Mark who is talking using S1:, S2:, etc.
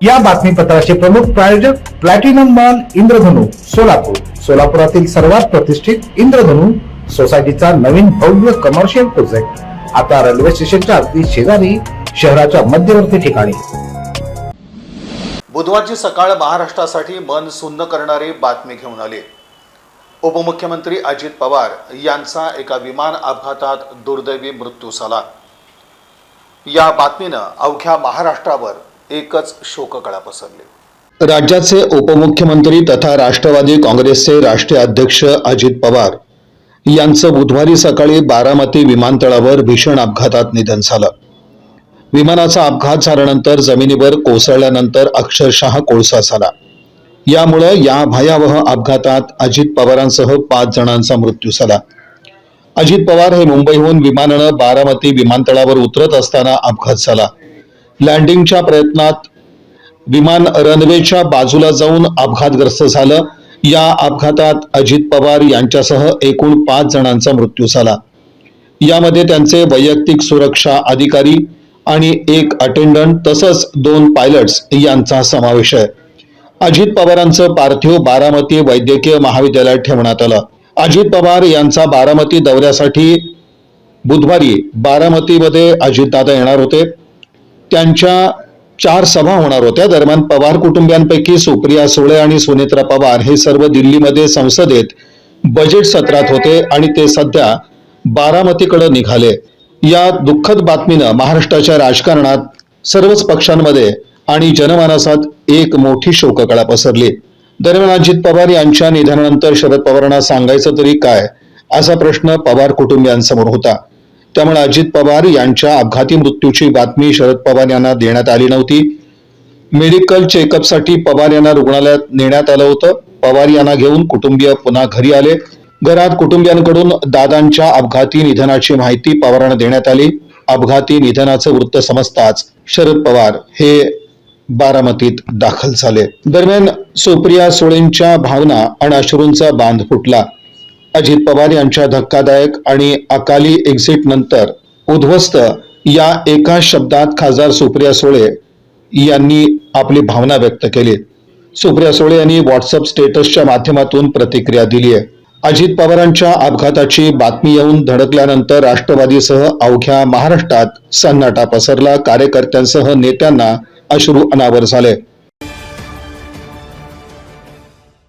S1: या बातमीपत्राचे प्रमुख प्रायोजक प्लॅटिनम मॉल इंद्रधनु सोलापूर. सोलापुरातील सर्वात प्रतिष्ठित इंद्रधनु सोसायटीचा नवीन भव्य कमर्शियल प्रोजेक्ट आता रेल्वे स्टेशनच्या अगदी शेजारी शहराच्या मध्यवर्ती ठिकाणी.
S2: बुधवारची सकाळ महाराष्ट्रासाठी मन सुन्न करणारी बातमी घेऊन आली. उपमुख्यमंत्री अजित पवार यांचा एका विमान अपघातात दुर्दैवी मृत्यू झाला. या बातमीनं अवघ्या महाराष्ट्रावर एकच शोककळा पसरली. राज्याचे उपमुख्यमंत्री तथा राष्ट्रवादी काँग्रेसचे राष्ट्रीय अध्यक्ष अजित पवार यांचं बुधवारी सकाळी बारामती विमानतळावर भीषण अपघातात निधन झालं. विमानाचा अपघात झाल्यानंतर जमिनीवर कोसळल्यानंतर अक्षरशः कोळसा झाला. यामुळं या भयावह अपघातात अजित पवारांसह पाच जणांचा मृत्यू झाला. अजित पवार हे मुंबईहून विमानानं बारामती विमानतळावर उतरत असताना अपघात झाला. लँडिंगच्या प्रयत्नात विमान रनवेच्या बाजूला जाऊन अपघातग्रस्त झालं. या अपघातात अजित पवार यांच्यासह एकूण पाच जणांचा मृत्यू झाला. यामध्ये त्यांचे वैयक्तिक सुरक्षा अधिकारी आणि एक अटेंडंट तसंच दोन पायलट्स यांचा समावेश आहे. अजित पवारांचं पार्थिव बारामती वैद्यकीय महाविद्यालयात ठेवण्यात आलं. अजित पवार यांचा बारामती दौऱ्यासाठी बुधवारी बारामतीमध्ये अजितदादा येणार होते. त्यांच्या चार सभा होणार होत्या. दरम्यान पवार कुटुंबियांपैकी सुप्रिया सुळे आणि सुनेत्रा पवार हे सर्व दिल्लीमध्ये संसदेत बजेट सत्रात होते आणि ते सध्या बारामतीकडे निघाले. या दुःखद बातमीनं महाराष्ट्राच्या राजकारणात सर्वच पक्षांमध्ये आणि जनमानसात एक मोठी शोककळा पसरली. दरम्यान अजित पवार यांच्या निधनानंतर शरद पवारांना सांगायचं तरी काय असा प्रश्न पवार कुटुंबियांसमोर होता. त्यामुळे अजित पवार यांच्या अपघाती मृत्यूची बातमी शरद पवार यांना देण्यात आली नव्हती. मेडिकल चेकअपसाठी पवार यांना रुग्णालयात नेण्यात आलं होतं. पवार यांना घेऊन कुटुंबीय पुन्हा घरी आले. घरात कुटुंबियांकडून दादांच्या अपघाती निधनाची माहिती पवारांना देण्यात आली. अपघाती निधनाचं वृत्त समजताच शरद पवार हे बारामतीत दाखल झाले. दरम्यान सुप्रिया सुळेंच्या भावना आणि अश्रूंचा बांध फुटला. अजित पवार यांच्या धक्कादायक आणि अकाली एक्झिट नंतर उद्ध्वस्त या एका शब्दात खासदार सुप्रिया सुळे यांनी आपली भावना व्यक्त केली. सुप्रिया सुळे यांनी व्हॉट्सअप स्टेटसच्या माध्यमातून प्रतिक्रिया दिली आहे. अजित पवारांच्या अपघाताची बातमी येऊन धडकल्यानंतर राष्ट्रवादीसह अवघ्या महाराष्ट्रात सन्नाटा पसरला. कार्यकर्त्यांसह नेत्यांना अश्रू अनावर झाले.